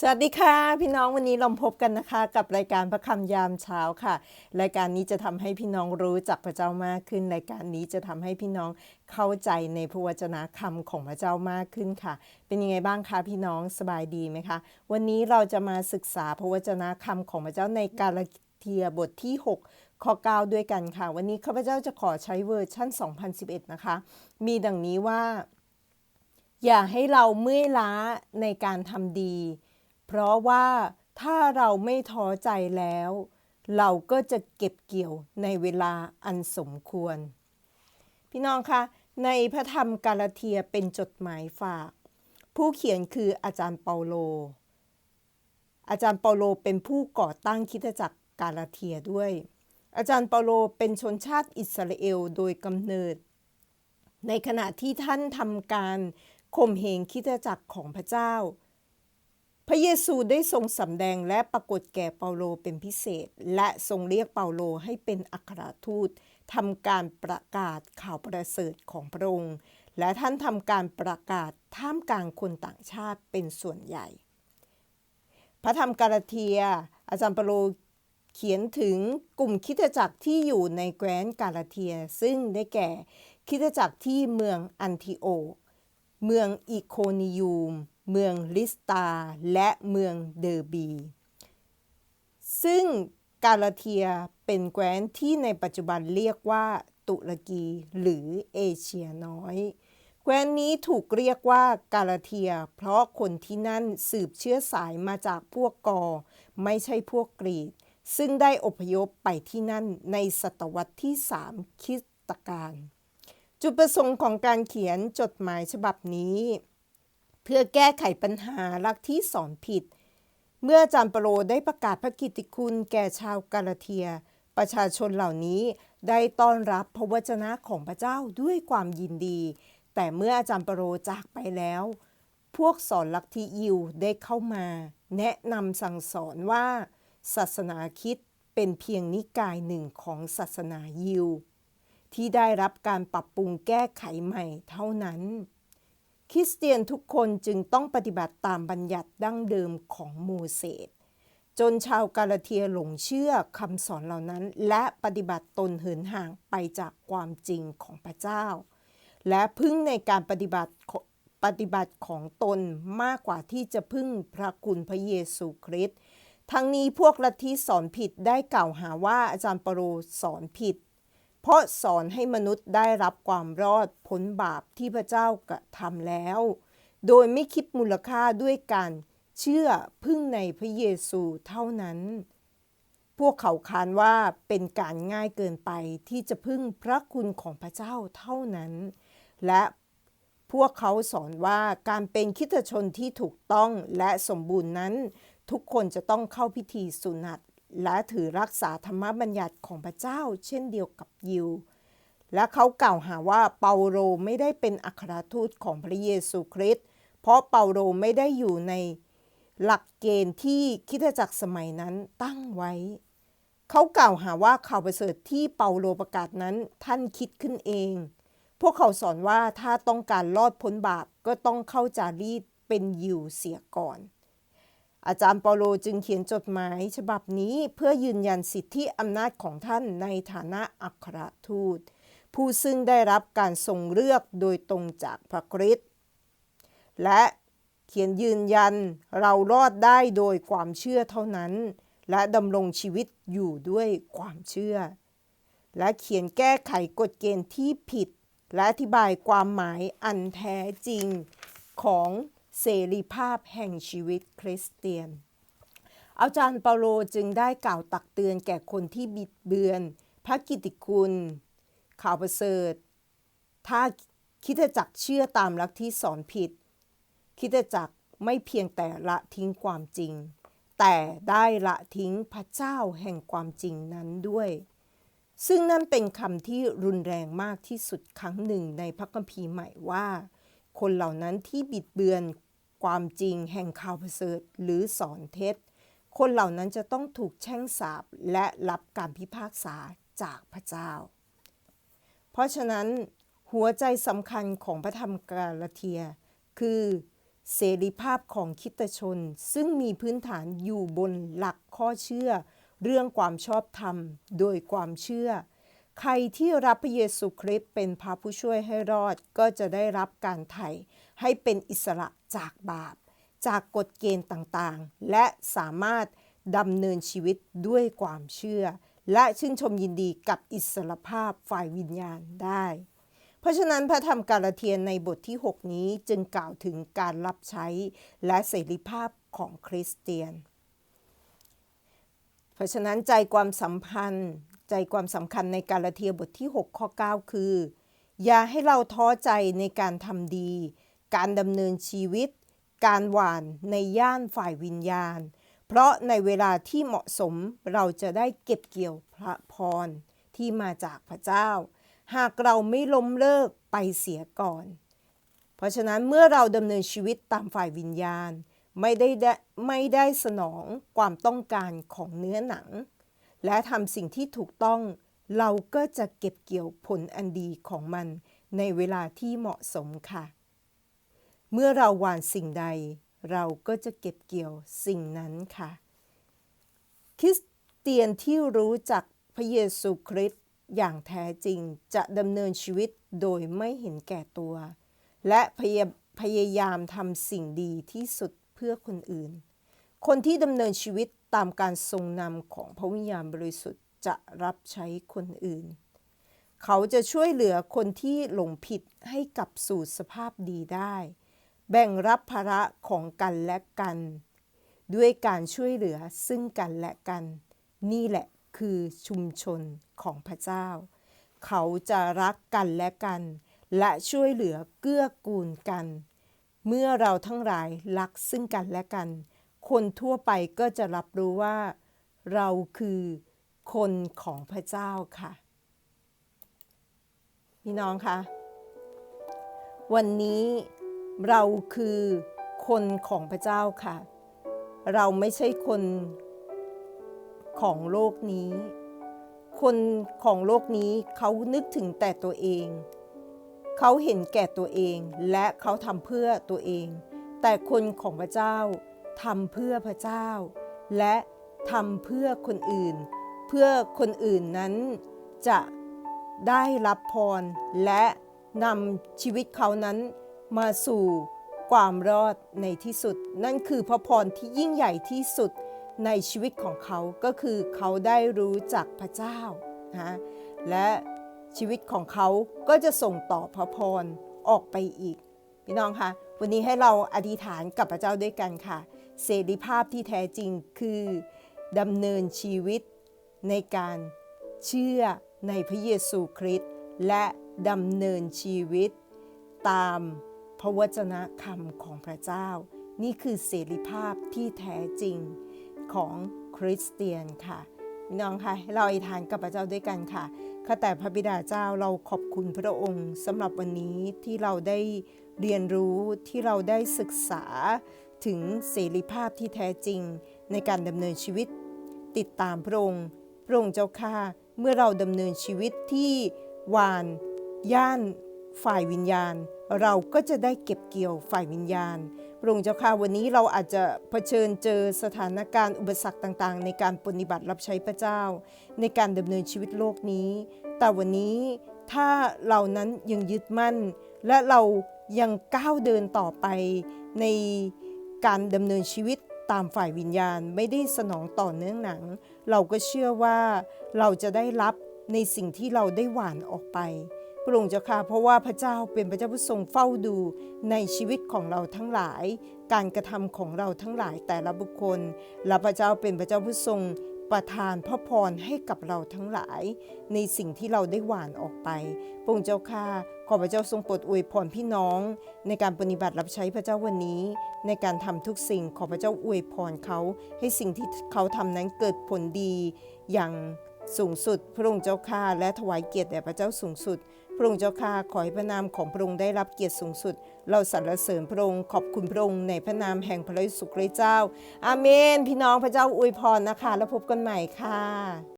สวัสดีค่ะ พี่น้องวันนี้เราพบกันนะคะ กับรายการพระคำยามเช้าค่ะ รายการนี้จะทำให้พี่น้องรู้จักพระเจ้ามากขึ้น รายการนี้จะทำให้พี่น้องเข้าใจในพระวจนะคำของพระเจ้ามากขึ้นค่ะ เป็นยังไงบ้างคะพี่น้องสบายดีไหมคะ วันนี้เราจะมาศึกษาพระวจนะคำของพระเจ้าในกาลาเทียบทที่ 6ข้อ9ด้วยกันค่ะ วันนี้ข้าพเจ้าจะขอใช้เวอร์ชั่น 2011 นะคะ มีดังนี้ว่า อย่าให้เราเมื่อยล้าในการทำดี เพราะว่าถ้าเราไม่ท้อใจแล้ว เราก็จะเก็บเกี่ยวในเวลาอันสมควร พี่น้องคะในพระธรรมกาลาเทียเป็นจดหมายฝาก ผู้เขียนคืออาจารย์เปาโล อาจารย์เปาโลเป็นผู้ก่อตั้งคิดจักรกาลาเทียด้วย อาจารย์เปาโลเป็นชนชาติอิสราเอลโดยกำเนิด ในขณะที่ท่านทำการข่มเหงคิดจักรของพระเจ้า พระเยซูได้ทรงสำแดงและปรากฏแก่เปาโลเป็นพิเศษ และทรงเรียกเปาโลให้เป็นอัครทูตทำการประกาศข่าวประเสริฐของพระองค์ และท่านทำการประกาศท่ามกลางคนต่างชาติเป็นส่วนใหญ่ พระธรรมกาลาเทีย อาจารย์เปาโลเขียนถึงกลุ่มคิดจักรที่อยู่ในแคว้นกาลาเทีย ซึ่งได้แก่คิดจักรที่เมืองอันทิโอ เมืองอิโคนิยูม เมืองลิสตา และเมืองเดอร์บี ซึ่งกาลาเทียเป็นแคว้นที่ในปัจจุบันเรียกว่าตุรกีหรือเอเชียน้อย แคว้นนี้ถูกเรียกว่ากาลาเทีย เพราะคนที่นั่นสืบเชื้อสายมาจากพวกกอ ไม่ใช่พวกกรีก ซึ่งได้อพยพไปที่นั่นในศตวรรษที่ 3คิสตกาลจุดประสงค์ของการเขียนจดหมายฉบับนี้ พื่อแก้ไขปัญหาลักที่สอนผิด เมื่ออาจารย์ปโลได้ประกาศพระกิตติคุณแก่ชาวกาลาเทีย ประชาชนเหล่านี้ได้ต้อนรับพระวจนะของพระเจ้าด้วยความยินดี แต่เมื่ออาจารย์ปโลจากไปแล้ว พวกสอนลัทธิยิวได้เข้ามา แนะนำสั่งสอนว่า ศาสนาคิดเป็นเพียงนิกายหนึ่งของศาสนายิว ที่ได้รับการปรับปรุงแก้ไขใหม่เท่านั้น คริสเตียนทุกคนจึงต้องปฏิบัติตามบัญญัติดั้งเดิมของโมเสสจนชาวกาลาเทียหลงเชื่อคำสอนเหล่านั้น และปฏิบัติตนเหินห่างไปจากความจริงของพระเจ้า และพึ่งในการปฏิบัติปฏิบัติของตนมากกว่าที่จะพึ่งพระคุณพระเยซูคริสต์ทั้งนี้พวกลัทธิสอนผิดได้กล่าวหาว่าอาจารย์เปโรสอนผิด ราะสอนให้มนุษย์ได้รับความรอดพ้นบาปที่พระเจ้ากระทำแล้ว โดยไม่คิดมูลค่าด้วยการเชื่อพึ่งในพระเยซูเท่านั้น พวกเขาคานว่าเป็นการง่ายเกินไปที่จะพึ่งพระคุณของพระเจ้าเท่านั้น และพวกเขาสอนว่าการเป็นคิตชนที่ถูกต้องและสมบูรณ์นั้น ทุกคนจะต้องเข้าพิธีสุนัต และถือรักษาธรรมบัญญัติของพระเจ้า เช่นเดียวกับยิว และเขากล่าวหาว่าเปาโลไม่ได้เป็นอัครทูตของพระเยซูคริสต์เพราะเปาโลไม่ได้อยู่ในหลักเกณฑ์ที่คิดจักรสมัยนั้นตั้งไว้ เขากล่าวหาว่าข่าวประเสริฐที่เปาโลประกาศนั้นท่านคิดขึ้นเอง พวกเขาสอนว่าถ้าต้องการรอดพ้นบาปก็ต้องเข้าจารีตเป็นยิวเสียก่อน อาจารย์เปาโลจึงเขียนจดหมายฉบับนี้เพื่อยืนยันสิทธิอำนาจของท่านในฐานะอัครทูต ผู้ซึ่งได้รับการทรงเลือกโดยตรงจากพระคริสต์และเขียนยืนยันเรารอดได้โดยความเชื่อเท่านั้น และดำรงชีวิตอยู่ด้วยความเชื่อ และเขียนแก้ไขกฎเกณฑ์ที่ผิด และอธิบายความหมายอันแท้จริงของ เสรีภาพแห่งชีวิตคริสเตียน อาจารย์เปาโลจึงได้กล่าวตักเตือนแก่คนที่บิดเบือน พระกิติคุณ ข่าวประเสริฐ ถ้าคิดจักเชื่อตามลัทธิสอนผิด คิดจักไม่เพียงแต่ละทิ้งความจริง แต่ได้ละทิ้งพระเจ้าแห่งความจริงนั้นด้วย ซึ่งนั่นเป็นคำที่รุนแรงมากที่สุดครั้งหนึ่งในพระคัมภีร์ใหม่ว่า คนเหล่านั้นที่บิดเบือน ความจริงแห่งข่าวประเสริฐหรือสอนเท็จ คนเหล่านั้นจะต้องถูกแช่งสาปและรับการพิพากษาจากพระเจ้า เพราะฉะนั้นหัวใจสำคัญของพระธรรมกาลาเทีย คือเสรีภาพของคิตชน ซึ่งมีพื้นฐานอยู่บนหลักข้อเชื่อ เรื่องความชอบธรรม โดยความเชื่อ ใครที่รับพระเยซูคริสต์เป็นพระผู้ช่วยให้รอดก็จะได้รับการไถ่ ให้เป็นอิสระจากบาป จากกฎเกณฑ์ต่างๆ และสามารถดำเนินชีวิตด้วยความเชื่อ และชื่นชมยินดีกับอิสรภาพฝ่ายวิญญาณได้ เพราะฉะนั้นพระธรรมกาลาเทียนในบทที่ 6 นี้จึงกล่าวถึงการรับใช้และเสรีภาพของคริสเตียน เพราะฉะนั้นใจความสัมพันธ์ ใจความสำคัญในกาลาเทียบทที่ 6 ข้อ 9 คือ อย่าให้เราท้อใจในการทำดี การดำเนินชีวิต การหวานในย่านฝ่ายวิญญาณ เพราะในเวลาที่เหมาะสมเราจะได้เก็บเกี่ยวพระพรที่มาจากพระเจ้า หากเราไม่ล้มเลิกไปเสียก่อน เพราะฉะนั้นเมื่อเราดำเนินชีวิตตามฝ่ายวิญญาณไม่ได้ไม่ได้สนองความต้องการของเนื้อหนัง และทำสิ่งที่ถูกต้องเราก็จะเก็บเกี่ยวผลอันดีของมันในเวลาที่เหมาะสมค่ะ เมื่อเราหว่านสิ่งใด เราก็จะเก็บเกี่ยวสิ่งนั้นค่ะ คริสเตียนที่รู้จักพระเยซูคริสต์อย่างแท้จริงจะดำเนินชีวิตโดยไม่เห็นแก่ตัว และพยพยายามทำสิ่งดีที่สุดเพื่อคนอื่น คนที่ดำเนินชีวิตตามการทรงนำของพระวิญญาณบริสุทธิ์จะรับใช้คนอื่น เขาจะช่วยเหลือคนที่หลงผิดให้กลับสู่สภาพดีได้ แบ่งรับภาระของกันและกัน ด้วยการช่วยเหลือซึ่งกันและกัน นี่แหละคือชุมชนของพระเจ้า เขาจะรักกันและกัน และช่วยเหลือเกื้อกูลกัน เมื่อเราทั้งหลายรักซึ่งกันและกัน คนทั่วไปก็จะรับรู้ว่า เราคือคนของพระเจ้าค่ะพี่น้องคะวันนี้ เราคือคนของพระเจ้าค่ะ เราไม่ใช่คนของโลกนี้ คนของโลกนี้เขานึกถึงแต่ตัวเอง เขาเห็นแก่ตัวเองและเขาทำเพื่อตัวเอง แต่คนของพระเจ้าทำเพื่อพระเจ้า และทำเพื่อคนอื่น เพื่อคนอื่นนั้นจะได้รับพรและนำชีวิตเขานั้น มาสู่ความรอดในที่สุด นั่นคือพระพรที่ยิ่งใหญ่ที่สุดในชีวิตของเขาก็คือเขาได้รู้จักพระเจ้านะและชีวิตของเขาก็จะส่งต่อพระพรออกไปอีก พี่น้องคะวันนี้ให้เราอธิษฐานกับพระเจ้าด้วยกันค่ะ เสรีภาพที่แท้จริงคือดำเนินชีวิตในการเชื่อในพระเยซูคริสต์และดำเนินชีวิตตาม พระวจนะคำของพระเจ้า นี่คือเสรีภาพที่แท้จริงของคริสเตียนค่ะพี่น้องคะเราอธิษฐานกับพระเจ้าด้วยกันค่ะข้าแต่พระบิดาเจ้าเราขอบคุณพระองค์สำหรับวันนี้ที่เราได้เรียนรู้ที่เราได้ศึกษาถึงเสรีภาพที่แท้จริงในการดำเนินชีวิต ติดตามพระองค์พระองค์เจ้าค่ะเมื่อเราดำเนินชีวิตที่วาน ย่านฝ่ายวิญญาณ เราก็จะได้เก็บเกี่ยวฝ่ายวิญญาณ พระองค์เจ้าค่ะวันนี้เราอาจจะเผชิญเจอสถานการณ์อุปสรรคต่างๆ ในการปฏิบัติรับใช้พระเจ้า ในการดำเนินชีวิตโลกนี้ แต่วันนี้ถ้าเรานั้นยังยึดมั่น และเรายังก้าวเดินต่อไปในการดำเนินชีวิตตามฝ่ายวิญญาณไม่ได้สนองต่อเนื้อหนัง เราก็เชื่อว่าเราจะได้รับในสิ่งที่เราได้หวานออกไป ระองค์เจ้าค่ะเพราะว่าพระเจ้าเป็นพระเจ้าผู้ทรงเฝ้าดูในชีวิตของเราทั้งหลาย การกระทำของเราทั้งหลายแต่ละบุคคล และพระเจ้าเป็นพระเจ้าผู้ทรงประทานพระพรให้กับเราทั้งหลาย ในสิ่งที่เราได้หวานออกไปพระองค์เจ้าค่ะขอพระเจ้าทรงโปรดอวยพรพี่น้อง ในการปฏิบัติรับใช้พระเจ้าวันนี้ ในการทำทุกสิ่งขอพระเจ้าอวยพรเขา ให้สิ่งที่เขาทำนั้นเกิดผลดีอย่างสูงสุด พระองค์เจ้าข้าและถวายเกียรติแด่พระเจ้าสูงสุด พระองค์เจ้าข้าขอให้พระนามของพระองค์ได้รับเกียรติสูงสุด เราสรรเสริญพระองค์ขอบคุณพระองค์ในพระนามแห่งพระเยซูคริสต์เจ้า อาเมน พี่น้องพระเจ้าอวยพรนะคะ แล้วพบกันใหม่ค่ะ